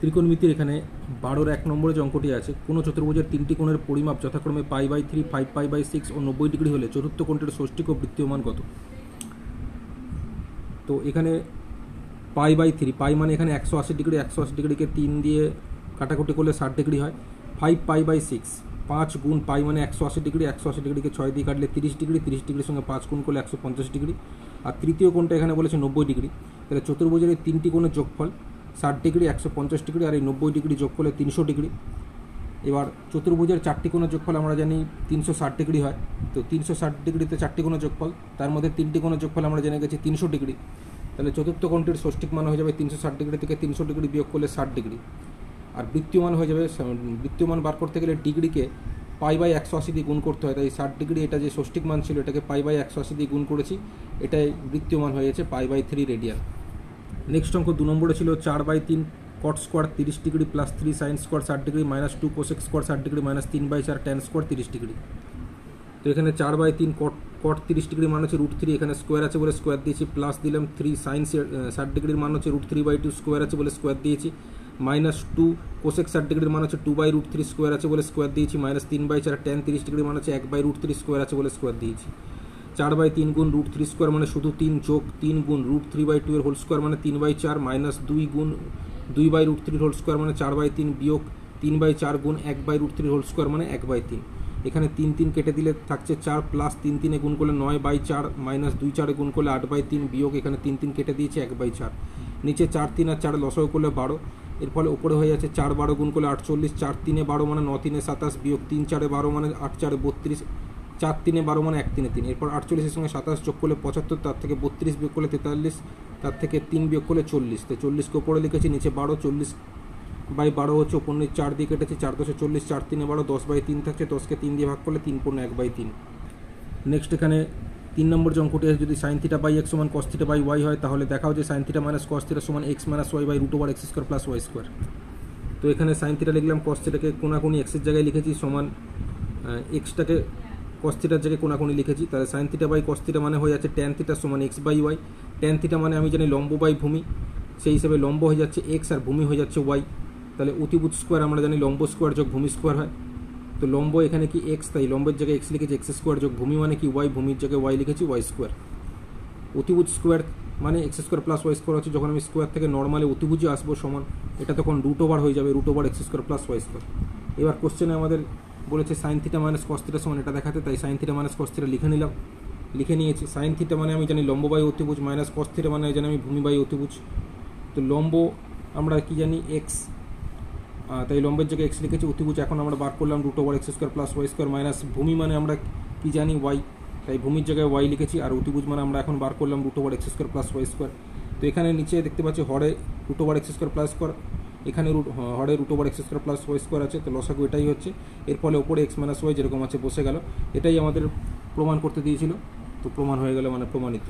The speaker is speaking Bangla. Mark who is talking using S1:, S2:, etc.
S1: ত্রিকোণমিতির এখানে বারোর এক নম্বরে যে অঙ্কটি আছে কোনো চতুর্ভুজের তিনটি কোণের পরিমাপ যথাক্রমে pi by three, five pi by six ও নব্বই ডিগ্রি হলে চতুর্থ কোণটির ষষ্ঠিক ও বৃত্তীয় মান কত? তো এখানে পাই বাই থ্রি, পাই মানে এখানে একশো আশি ডিগ্রি, একশো আশি ডিগ্রিকে তিন দিয়ে কাটাকুটি করলে ষাট ডিগ্রি হয়। ফাইভ পাই বাই সিক্স, পাঁচ গুণ পাই মানে একশো আশি ডিগ্রি, একশো আশি ডিগ্রিকে ছয় দিয়ে কাটলে তিরিশ ডিগ্রি, তিরিশ ডিগ্রির সঙ্গে পাঁচ গুণ করলে একশো পঞ্চাশ ডিগ্রি। আর তৃতীয় কোণটা এখানে বলেছে নব্বই ডিগ্রি। তাহলে চতুর্ভুজের তিনটি কোণের যোগফল ষাট ডিগ্রি, একশো পঞ্চাশ ডিগ্রি আর এই নব্বই ডিগ্রি যোগ করলে তিনশো ডিগ্রি। এবার চতুর্ভুজের চারটি কোণের যোগফল আমরা জানি তিনশো ষাট ডিগ্রি হয়। তো তিনশো ষাট ডিগ্রিতে চারটি কোণের যোগফল, তার মধ্যে তিনটি কোণের যোগফল আমরা জেনে গেছি তিনশো ডিগ্রি। তাহলে চতুর্থ কোণটির ষষ্ঠিক মান হয়ে যাবে তিনশো ষাট ডিগ্রি থেকে তিনশো ডিগ্রি বিয়োগ করলে ষাট ডিগ্রি। আর বৃত্তীয় মান হয়ে যাবে বৃত্তীয় মান বার করতে গেলে ডিগ্রিকে পাই বাই একশো আশি দিয়ে গুণ করতে হয়। তাই ষাট ডিগ্রি এটা যে ষষ্ঠিক মান ছিল, এটাকে পাই বাই একশো আশি দিয়ে গুণ করেছি, এটাই বৃত্তীয় মান হয়ে গেছে pi by three radian next অঙ্ক দু নম্বরে ছিল চার বাই তিন কট স্কোয়ার তিরিশ degree plus three sine square ষাট degree minus two cosec square ষাট ডিগ্রি মাইনাস তিন বাই চার ট্যান স্কোয়ার তিরিশ ডিগ্রি। তো এখানে চার বাই তিন কট কট তিরিশ ডিগ্রি মান হচ্ছে রুট থ্রি এখানে স্কোয়ার আছে বলে স্কোয়ার দিয়েছি প্লাস দিলাম থ্রি সাইন ষাট ডিগ্রির মান হচ্ছে root three by two square আছে বলে স্কোয়ার দিয়েছি মাইনাস টু কোসেক ষাট ডিগ্রির মান হচ্ছে two by root three square আছে বলে স্কোয়ার দিয়েছি মাইনাস তিন বাই চার টেন তিরিশ ডিগ্রির মান হচ্ছে এক বাই রুট থ্রি স্কোয়ার আছে বলে স্কোয়ার দিয়েছি। চার বাই তিন গুণ রুট থ্রি স্কোয়ার মানে শুধু তিন যোগ তিন গুণ রুট থ্রি বাই টু এর হোল স্কোয়ার মানে তিন বাই চার মাইনাস দুই গুণ দুই বাই রুট থ্রির হোল স্কোয়ার মানে চার বাই তিন বিয়োগ তিন বাই চার গুণ এক বাই রুট থ্রির হোল স্কোয়ার মানে এক বাই তিন। এখানে তিন তিন কেটে দিলে থাকছে চার প্লাস তিন তিনে গুণ করলে নয় বাই চার মাইনাস দুই চারে গুণ করলে আট বাই তিন বিয়োগ এখানে তিন তিন কেটে দিয়েছে এক বাই চার। নিচে চার তিন আর চার লসও করলে বারো। এর ফলে উপরে হয়ে যাচ্ছে চার বারো গুণ করলে আটচল্লিশ, চার তিনে বারো মানে ন তিনে সাতাশ, বিয়োগ তিন চারে বারো মানে আট চারে বত্রিশ চার তিনে বারো মানে এক তিনে তিন। এরপর আটচল্লিশের সঙ্গে সাতাশ যোগ করলে পঁচাত্তর, তার থেকে বত্রিশ বিয়োগ করলে তেতাল্লিশ, তার থেকে তিন বিয়োগ করলে চল্লিশ। তো চল্লিশকে ওপরে লিখেছি, নিচে বারো, চল্লিশ বাই বারো হচ্ছে ওপর চার দিয়ে কেটেছে, চার দশে চল্লিশ, চার তিনে বারো, দশ বাই তিন থাকছে, দশকে তিন দিয়ে ভাগ করলে তিন পূর্ণ এক বাই তিন। নেক্সট এখানে তিন নম্বর যে অঙ্কটি আছে, যদি সাইন থিটা বাই এক্স সমান কস থিটা বাই ওয়াই হয়, তাহলে দেখাও যে sine theta minus cos theta সমান x minus y by root over x square plus y square তো এখানে সাইন থিটা লিখলাম কস থিটাকে কোনাকুনি এক্সের জায়গায় লিখেছি, সমান এক্সটাকে কস থিটার জায়গায় কোনাকুনি লিখেছি, তাহলে sine theta by cos theta মানে হয়ে যাচ্ছে ট্যান থিটা সমান x by y tan theta মানে আমি জানি লম্ব বাই ভূমি, সেই হিসেবে লম্ব হয়ে যাচ্ছে এক্স আর ভূমি হয়ে যাচ্ছে ওয়াই তাহলে অতিভুজ স্কোয়ার আমরা জানি লম্ব স্কোয়ার যোগ ভূমি স্কোয়ার হয়। তো লম্ব এখানে কি এক্স তাই লম্বের জায়গায় এক্স লিখেছি এক্স স্কোয়ার যোগ ভূমি মানে কি ওয়াই ভূমির জায়গায় ওয়াই লিখেছি ওয়াই স্কোয়ার অতিভুজ স্কোয়ার মানে x square plus y square হচ্ছে, যখন আমি স্কোয়ার থেকে নর্মালি অতিভুজে আসব সমান, এটা তখন রুট ওভার হয়ে যাবে root over x square plus y square এবার কোশ্চেনে আমাদের বলেছে sine theta minus cos theta সমান এটা দেখাতে, তাই sine theta minus cos theta লিখে নিলাম। লিখে নিয়েছি সাইন থিটা মানে আমি জানি লম্ব বাই অতিভুজ মাইনাস কস থিটা মানে জানি আমি ভূমি বাই অতিভুজ। তো লম্ব আমরা কি জানি এক্স তাই লম্বের জায়গায় এক্স লিখেছি, অতিভুজ এখন আমরা বার করলাম root over x square plus y square minus ভূমি মানে আমরা কি জানি ওয়াই তাই ভূমির জায়গায় ওয়াই লিখেছি, আর অতিভুজ মানে আমরা এখন বার করলাম root over x square plus y square তো এখানে নিচে দেখতে পাচ্ছি হরে root over x square plus square এখানে রুট হরে root over x square plus y square আছে, তো লসাগু এটাই হচ্ছে। এর ফলে ওপরে এক্স মাইনাস ওয়াই যেরকম আছে, বসে গেল। এটাই আমাদের প্রমাণ করতে দিয়েছিল। তো প্রমাণ হয়ে গেল মানে প্রমাণিত।